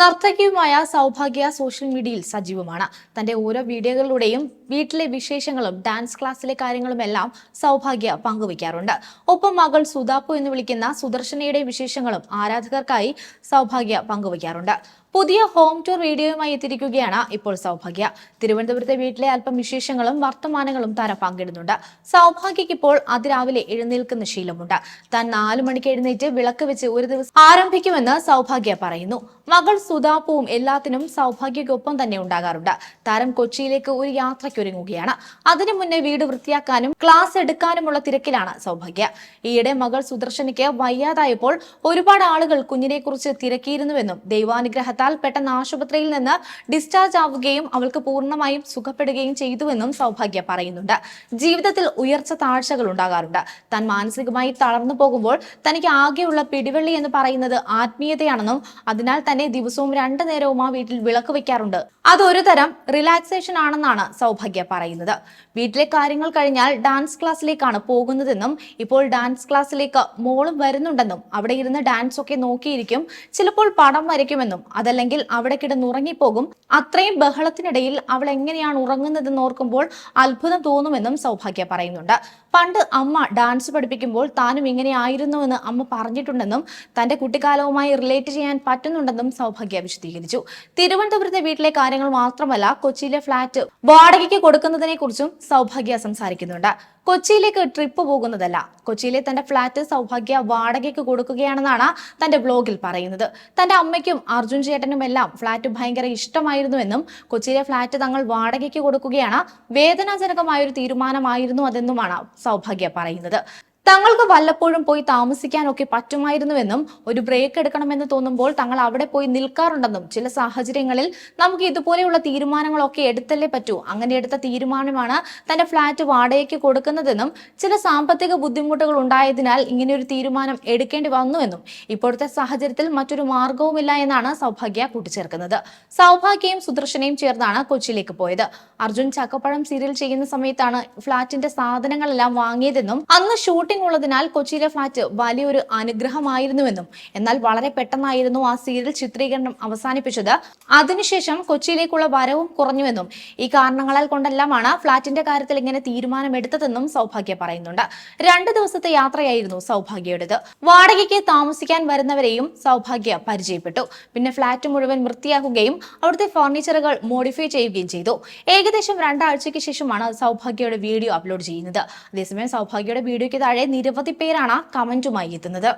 നർത്തകിയുമായ Sowbhagya social മീഡിയയിൽ സജീവമാണ്. തന്റെ ഓരോ വീഡിയോകളിലൂടെയും വീട്ടിലെ വിശേഷങ്ങളും ഡാൻസ് ക്ലാസ്സിലെ കാര്യങ്ങളും എല്ലാം സൗഭാഗ്യ പങ്കുവയ്ക്കാറുണ്ട്. ഒപ്പം മകൾ സുതാപ്പു എന്ന് വിളിക്കുന്ന സുദർശനയുടെ വിശേഷങ്ങളും ആരാധകർക്കായി സൗഭാഗ്യ പങ്കുവയ്ക്കാറുണ്ട്. പുതിയ ഹോം ടൂർ വീഡിയോയുമായി എത്തിയിരിക്കുകയാണ് ഇപ്പോൾ സൗഭാഗ്യ. തിരുവനന്തപുരത്തെ വീട്ടിലെ അല്പം വിശേഷങ്ങളും വർത്തമാനങ്ങളും താരം പങ്കിടുന്നുണ്ട്. സൗഭാഗ്യയ്ക്ക് ഇപ്പോൾ അതിരാവിലെ എഴുന്നേൽക്കുന്ന ശീലമുണ്ട്. താൻ നാലു മണിക്ക് എഴുന്നേറ്റ് വിളക്ക് വെച്ച് ഒരു ദിവസം ആരംഭിക്കുമെന്ന് സൗഭാഗ്യ പറയുന്നു. മകൾ സുധാപ്പുവും എല്ലാത്തിനും സൗഭാഗ്യക്കൊപ്പം തന്നെ ഉണ്ടാകാറുണ്ട്. താരം കൊച്ചിയിലേക്ക് ഒരു യാത്രയ്ക്കൊരുങ്ങുകയാണ് അതിനു മുന്നേ വീട് വൃത്തിയാക്കാനും ക്ലാസ് എടുക്കാനുമുള്ള തിരക്കിലാണ് സൗഭാഗ്യ. ഈയിടെ മകൾ സുദർശനിക്ക് വയ്യാതായപ്പോൾ ഒരുപാട് ആളുകൾ കുഞ്ഞിനെ കുറിച്ച് തിരക്കിയിരുന്നുവെന്നും ദൈവാനുഗ്രഹത്താൽ പെട്ടെന്ന് ആശുപത്രിയിൽ നിന്ന് ഡിസ്ചാർജ് ആവുകയും അവൾക്ക് പൂർണമായും സുഖപ്പെടുകയും ചെയ്തുവെന്നും സൗഭാഗ്യ പറയുന്നുണ്ട്. ജീവിതത്തിൽ ഉയർച്ച താഴ്ചകൾ ഉണ്ടാകാറുണ്ട്. താൻ മാനസികമായി തളർന്നു പോകുമ്പോൾ തനിക്ക് ആകെയുള്ള പിടിവള്ളി എന്ന് പറയുന്നത് ആത്മീയതയാണെന്നും അതിനാൽ തന്നെ ദിവസവും രണ്ടു നേരവും ആ വീട്ടിൽ വിളക്ക് വെക്കാറുണ്ട് അതൊരു തരം റിലാക്സേഷൻ ആണെന്നാണ് സൗഭാഗ്യ പറയുന്നത്. വീട്ടിലെ കാര്യങ്ങൾ കഴിഞ്ഞാൽ ഡാൻസ് ക്ലാസ്സിലേക്കാണ് പോകുന്നതെന്നും ഇപ്പോൾ ഡാൻസ് ക്ലാസ്സിലേക്ക് മോളും വരുന്നുണ്ടെന്നും അവിടെ ഇരുന്ന് ഡാൻസ് ഒക്കെ നോക്കിയിരിക്കും ചിലപ്പോൾ പടം വരയ്ക്കുമെന്നും അതല്ലെങ്കിൽ അവിടെ കിടന്ന് ഉറങ്ങിപ്പോകും അത്രയും ബഹളത്തിനിടയിൽ അവൾ എങ്ങനെയാണ് ഉറങ്ങുന്നതെന്ന് ഓർക്കുമ്പോൾ അത്ഭുതം തോന്നുമെന്നും സൗഭാഗ്യ പറയുന്നുണ്ട്. പണ്ട് അമ്മ ഡാൻസ് പഠിപ്പിക്കുമ്പോൾ താനും ഇങ്ങനെ ആയിരുന്നുവെന്ന് അമ്മ പറഞ്ഞിട്ടുണ്ടെന്നും തന്റെ കുട്ടിക്കാലവുമായി റിലേറ്റ് ചെയ്യാൻ പറ്റുന്നുണ്ടെന്നും സൗഭാഗ്യ വിശദീകരിച്ചു. തിരുവനന്തപുരത്തെ വീട്ടിലെ കാര്യങ്ങൾ മാത്രമല്ല കൊച്ചിയിലെ ഫ്ളാറ്റ് വാടകയ്ക്ക് കൊടുക്കുന്നതിനെ കുറിച്ചും സൗഭാഗ്യ സംസാരിക്കുന്നുണ്ട്. കൊച്ചിയിലേക്ക് ട്രിപ്പ് പോകുന്നതല്ല. കൊച്ചിയിലെ തന്റെ ഫ്ളാറ്റ് സൗഭാഗ്യ വാടകയ്ക്ക് കൊടുക്കുകയാണെന്നാണ് തന്റെ ബ്ലോഗിൽ പറയുന്നത്. തന്റെ അമ്മയ്ക്കും അർജുൻ ചേട്ടനും എല്ലാം ഫ്ളാറ്റ് ഭയങ്കര ഇഷ്ടമായിരുന്നുവെന്നും കൊച്ചിയിലെ ഫ്ളാറ്റ് തങ്ങൾ വാടകയ്ക്ക് കൊടുക്കുകയാണ് വേദനാജനകമായ ഒരു തീരുമാനമായിരുന്നു അതെന്നുമാണ് സൗഭാഗ്യ പറയുന്നത്. തങ്ങൾക്ക് വല്ലപ്പോഴും പോയി താമസിക്കാനൊക്കെ പറ്റുമായിരുന്നുവെന്നും ഒരു ബ്രേക്ക് എടുക്കണമെന്ന് തോന്നുമ്പോൾ തങ്ങൾ അവിടെ പോയി നിൽക്കാറുണ്ടെന്നും ചില സാഹചര്യങ്ങളിൽ നമുക്ക് ഇതുപോലെയുള്ള തീരുമാനങ്ങളൊക്കെ എടുത്തല്ലേ പറ്റൂ. അങ്ങനെ എടുത്ത തീരുമാനമാണ് തന്റെ ഫ്ളാറ്റ് വാടകയ്ക്ക് കൊടുക്കുന്നതെന്നും ചില സാമ്പത്തിക ബുദ്ധിമുട്ടുകൾ ഉണ്ടായതിനാൽ ഇങ്ങനെയൊരു തീരുമാനം എടുക്കേണ്ടി വന്നുവെന്നും ഇപ്പോഴത്തെ സാഹചര്യത്തിൽ മറ്റൊരു മാർഗവുമില്ല എന്നാണ് സൗഭാഗ്യ കൂട്ടിച്ചേർക്കുന്നത്. സൗഭാഗ്യയും സുദർശനയും ചേർന്നാണ് കൊച്ചിയിലേക്ക് പോയത്. അർജുൻ ചക്കപ്പഴം സീരിയൽ ചെയ്യുന്ന സമയത്താണ് ഫ്ളാറ്റിന്റെ സാധനങ്ങളെല്ലാം വാങ്ങിയതെന്നും അന്ന് ഷൂട്ടിംഗ് ഉള്ളതിനാൽ കൊച്ചിയിലെ ഫ്ളാറ്റ് വലിയൊരു അനുഗ്രഹമായിരുന്നുവെന്നും എന്നാൽ വളരെ പെട്ടെന്നായിരുന്നു ആ സീരിയൽ ചിത്രീകരണം അവസാനിപ്പിച്ചത്. അതിനുശേഷം കൊച്ചിയിലേക്കുള്ള വരവും കുറഞ്ഞുവെന്നും ഈ കാരണങ്ങളാൽ കൊണ്ടെല്ലാമാണ് ഫ്ളാറ്റിന്റെ കാര്യത്തിൽ ഇങ്ങനെ തീരുമാനമെടുത്തതെന്നും സൗഭാഗ്യ പറയുന്നുണ്ട്. രണ്ട് ദിവസത്തെ യാത്രയായിരുന്നു സൗഭാഗ്യയുടേത്. വാടകയ്ക്ക് താമസിക്കാൻ വരുന്നവരെയും സൗഭാഗ്യ പരിചയപ്പെട്ടു. പിന്നെ ഫ്ളാറ്റ് മുഴുവൻ വൃത്തിയാക്കുകയും അവിടുത്തെ ഫർണിച്ചറുകൾ മോഡിഫൈ ചെയ്യുകയും ചെയ്തു. ഏകദേശം രണ്ടാഴ്ചയ്ക്ക് ശേഷമാണ് സൗഭാഗ്യയുടെ വീഡിയോ അപ്ലോഡ് ചെയ്യുന്നത്. അതേസമയം സൗഭാഗ്യയുടെ വീഡിയോയ്ക്ക് താഴെ നിരവധി പേരാണ് കമന്റുമായി എത്തുന്നത്.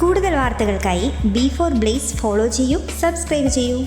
കൂടുതൽ വാർത്തകൾക്കായി ബി ഫോർ ബ്ലേസ് ഫോളോ ചെയ്യൂ സബ്സ്ക്രൈബ് ചെയ്യൂ.